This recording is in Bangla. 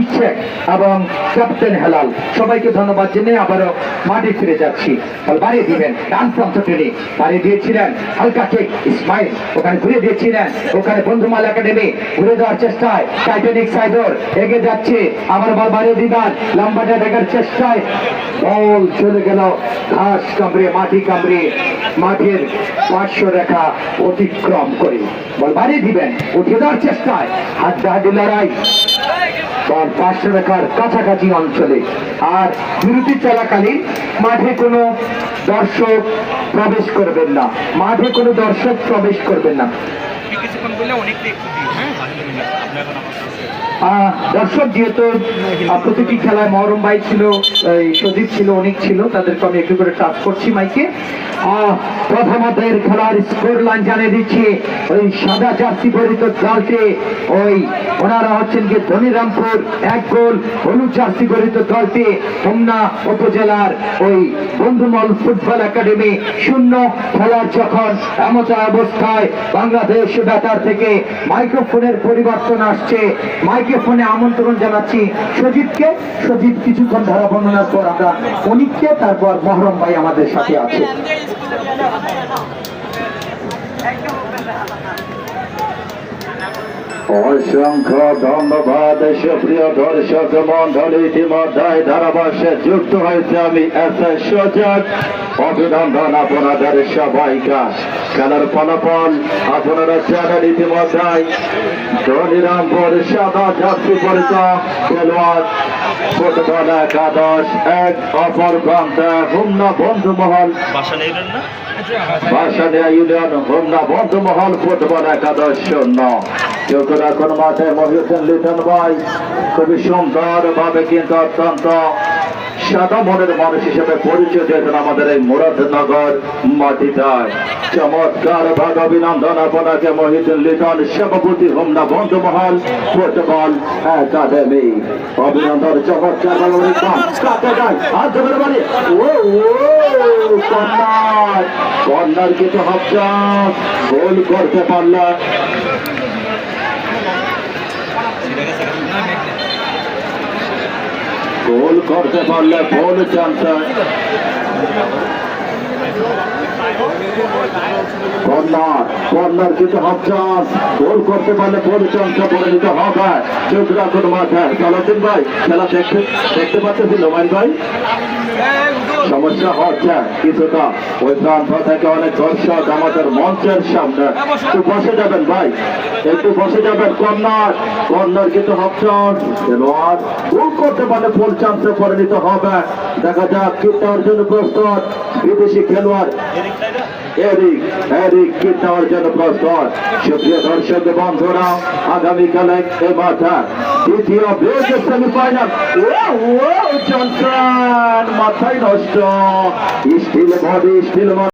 আলী শেখ এবং ক্যাপ্টেন হেলাল। সবাইকে ধন্যবাদ জেনে আবারও মাঠে ফিরে যাচ্ছি। বাড়িয়ে দিবেন। ডান প্রান্ত টেনে বাড়িয়ে দিয়েছিলেন হালকা ঠিক ইসমাইল ওখানে ঘুরে দিয়েছিলেন। ওখানে বন্ধুমাল একাডেমি ঘুরে দেওয়ার চেষ্টায়। টাইটানিক সাইডর এগিয়ে যাচ্ছে। আবার বল বাড়িয়ে দিবেন লম্বাটা দেখার চেষ্টায়। বল চলে গেল ঘাস কামড়ে, মাটি কামড়ে। মাঠের পার্শ্ব রেখা অতিক্রম করে। বল বাড়িয়ে দিবেন। উঠে দেওয়ার চেষ্টায়। হাড্ডাহাড্ডি লড়াই। পার্শ্ব রেখার কাছাকাছি অঞ্চলে। আর বিরতি চলাকালীন মাঠে কোনো দর্শক প্রবেশ করবেন না। মাঠে কোনো দর্শক প্রবেশ করবেন না। কিছুক্ষণ বললে অনেকটা একটু দিন হ্যাঁ দর্শক, যেহেতু প্রতিটি খেলায় মহরম ভাই ছিল ছিল, অনেক ছিল, তাদেরকে আমি একটু করে টাচ করছি মাইকে। খেলার স্কোর লাইন জানিয়ে দিচ্ছি। ওই সাদা জার্সি পরিত দলটি ওই ওনারা হচ্ছেন কি ধনিরামপুর, এক গোল, হলুদ জার্সি পরিত দলটি হোমনা উপজেলার ওই বন্ধুমল ফুটবল একাডেমি শূন্য খেলার যখন এমত অবস্থায় বাংলাদেশ বেতার থেকে মাইক্রোফোনের পরিবর্তন আসছে মাইক্রোফোনে আমন্ত্রণ জানাচ্ছি সজীবকে সজীব কিছুক্ষণ ধারা বর্ণনার পর আমরা অনিককে, তারপর মহরম ভাই আমাদের সাথে আছে। অসংখ্য ধন্যবাদ সুপ্রিয় দর্শক মন্ডলী ইতিমধ্যে ধারাভাষ্যে যুক্ত হয়েছে আমি এস এস সজাগ অভিনন্দন আপনাদের সবাইকা খেলার ফলাফল আপনারা জানেন ইতিমধ্যে ধনিরামপুর সাদা জার্সি পরিত খেলোয়াড় ফুটবল একাদশ এক অপর প্রান্তে হুমনা বন্ধুমহল বাসা নেবেন না? ভাষানিয়া ইউনিয়ন ফুটবল একাদশ শূন্য। মাঠে মহিউদ্দিন লিটন ভাই, খুবই সুন্দর ভাবে কিন্তু অত্যন্ত সাদা মানুষ হিসেবে পরিচয় দিয়েছেন আমাদের এই মুরাদনগর মাটিটায়। চমৎকার ভাগ অভিনন্দন আপনাকে মহিউদ্দিন লিটন, সভাপতি হোমনা বন্ধুমহল, ফুটবল একাডেমি। অভিনন্দন, চমৎকার ও কন্যার কিছু হবজাত গোল করতে পারল গোল করতে পারলে চান্স কর্নার কর্নার কিছু হবজাত গোল করতে পারলে গোল চান্স করে দিতে হবে। ভাই, খেলা দেখতে দেখতে পাচ্ছেন নোমান ভাই? সমস্যা হচ্ছে, কিছুটা ওই প্রান্ত থেকে অনেক দর্শক আমাদের মঞ্চের সামনে। একটু বসে যাবেন ভাই, একটু বসে যাবেন কর্নার কর্নার কিন্তু খেলোয়াড়। গোল করতে পারলে ফুল চান্সে পরিণত হবে। দেখা যাক কিট জন্য প্রস্তুত, বিদেশি খেলোয়াড়। এরিক এদিক কিট নেওয়ার জন্য প্রস্তুত? সুপ্রিয় দর্শক বন্ধুরা, আগামীকালে এক মাথা দ্বিতীয় বিয়োগ সেমিফাইনাল জনসন মাথায় নষ্ট। Steel body, still